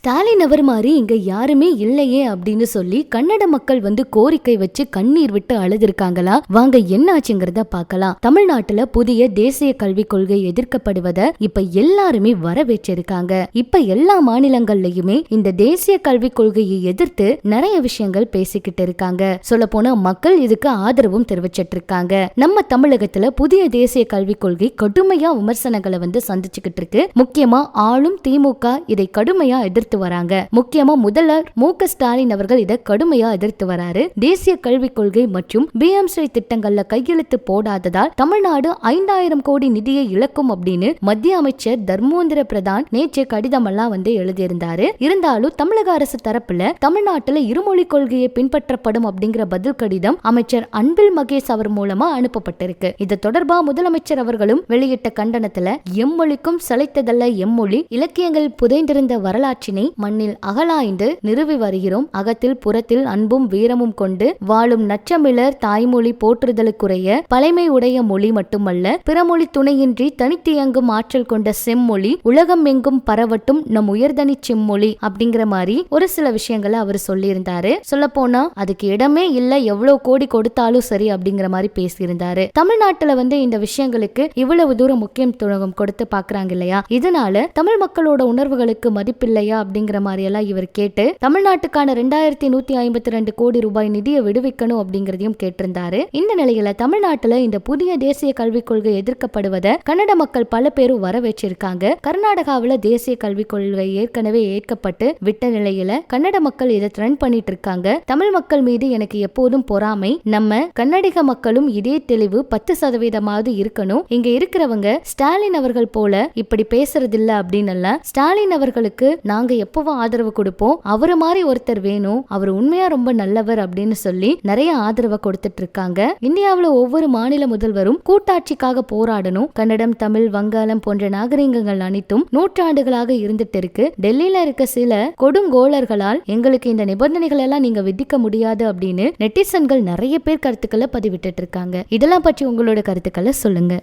ஸ்டாலின் அவர் மாதிரி இங்க யாருமே இல்லையே அப்படின்னு சொல்லி கன்னட மக்கள் வந்து கோரிக்கை வச்சு கண்ணீர் விட்டு அழுதிருக்காங்களா? வாங்க என்ன ஆச்சுங்கிறத பார்க்கலாம். தமிழ்நாட்டுல புதிய தேசிய கல்விக் கொள்கை எதிர்க்கப்படுவத இப்ப எல்லாருமே வரவேற்றிருக்காங்க. இப்ப எல்லா மாநிலங்கள்லயுமே இந்த தேசிய கல்விக் கொள்கையை எதிர்த்து நிறைய விஷயங்கள் பேசிக்கிட்டு இருக்காங்க. சொல்ல போனா மக்கள் இதுக்கு ஆதரவும் தெரிவிச்சிட்டு இருக்காங்க நம்ம தமிழகத்துல புதிய தேசிய கல்விக் கொள்கை கடுமையா விமர்சனங்களை வந்து சந்திச்சுக்கிட்டு இருக்கு. முக்கியமா ஆளும் திமுக இதை கடுமையா எதிர்த்து வராங்க. முக்கியமா முதல்வர் மு க ஸ்டாலின் அவர்கள் இதை கடுமையா எதிர்த்து வராரு. தேசிய கல்விக் கொள்கை மற்றும் பிஎம்ஸ்ரீ திட்டங்கள்ல கையெழுத்து போடாததால் தமிழ்நாடு ஐந்தாயிரம் கோடி நிதியை இழக்கும் அப்படின்னு மத்திய அமைச்சர் தர்மோந்திர பிரதான் நேற்று கடிதம் எல்லாம் வந்து எழுதியிருந்தாரு. இருந்தாலும் தமிழக அரசு தரப்புல தமிழ்நாட்டுல இருமொழி கொள்கையை பின்பற்றப்படும் அப்படிங்கிற பதில் கடிதம் அமைச்சர் அன்பில் மகேஷ் அவர் மூலமா அனுப்பப்பட்டிருக்கு. இது தொடர்பா முதலமைச்சர் அவர்களும் வெளியிட்ட கண்டனத்துல எம்மொழிக்கும் சளைத்ததல்ல எம்மொழி இலக்கியங்கள் புதைந்திருந்த வரலாற்றினை மண்ணில் அகலாய்ந்து நிறுவி வருகிறோம். அகத்தில் புறத்தில் அன்பும் வீரமும் கொண்டு வாழும் நச்சமிழர் தாய்மொழி போற்றுதலுக்குரிய பழைமை உடைய மொழி மட்டுமல்ல பிறமொழி துணையின்றி தனித்தியங்கும் ஆற்றல் கொண்ட செம்மொழி உலகம் எங்கும் பரவட்டும் நம் உயர்தனி செம்மொழி அப்படிங்கிற மாதிரி ஒரு சில விஷயங்களை அவர் சொல்லியிருந்தாரு. சொல்ல போனா அதுக்கு இடமே இல்ல எவ்வளவு கோடி கொடுத்தாலும் சரி அப்படிங்கிற மாதிரி பேசியிருந்தாரு. தமிழ்நாட்டுல வந்து இந்த விஷயங்களுக்கு இவ்வளவு தூரம் முக்கியத்துவம் கொடுத்து பாக்குறாங்க இல்லையா? இதனால தமிழ் மக்களோட உணர்வுகளுக்கு மதிப்பில்லையா அப்படிங்கிற மாதிரியெல்லாம் இவர் கேட்டு தமிழ்நாட்டுக்கான ரெண்டாயிரத்தி நூத்தி ஐம்பத்தி ரெண்டு கோடி ரூபாய் நிதியை விடுவிக்கணும் அப்படிங்கறதையும் கேட்டிருந்தாரு. இந்த நிலையில தமிழ்நாட்டுல இந்த புதிய தேசிய கல்விக் கொள்கை எதிர்க்கப்படுவதை கன்னட மக்கள் பல பேரும் வரவேற்றிருக்காங்க. கர்நாடகாவில தேசிய கல்விக் கொள்கை ஏற்கனவே ஏற்கப்பட்டு விட்ட நிலையில கன்னட மக்கள் இதை ட்ரெண்ட் பண்ணிட்டு இருக்காங்க தமிழ் மக்கள் மீது எனக்கு எப்போதும் பொறாமை. நம்ம கன்னடிக மக்களும் இதே தெளிவு பத்து சதவீதமாவது இருக்கணும். இங்க இருக்கிறவங்க ஸ்டாலின் அவர்கள் போல இப்படி பேசுறதில்ல அப்படின்னு எல்லாம் ஸ்டாலின் அவர்களுக்கு நாங்க எப்பவும் ஆதரவு கொடுப்போம். அவரு மாதிரி ஒருத்தர் வேணும். அவர் உண்மையா ரொம்ப நல்லவர் அப்படின்னு சொல்லி நிறைய ஆதரவை கொடுத்துட்டு இருக்காங்க. இந்தியாவுல ஒவ்வொரு மாநில முதல்வரும் கூட்டாட்சிக்காக போராடணும். கன்னடம் தமிழ் வங்காளம் போன்ற நாகரிகங்கள் அனைத்தும் நூற்றாண்டுகளாக இருந்துட்டு இருக்கு. டெல்லியில இருக்க சில கொடுங்கோளர்களால் எங்களுக்கு இந்த நிபந்தனைகள் எல்லாம் நீங்க விதிக்க முடியாது அப்படின்னு நெட்டிசன்கள் நிறைய பேர் கருத்துக்களை பதிவிட்டு இருக்காங்க. இதெல்லாம் பற்றி உங்களோட கருத்துக்களை சொல்லுங்க.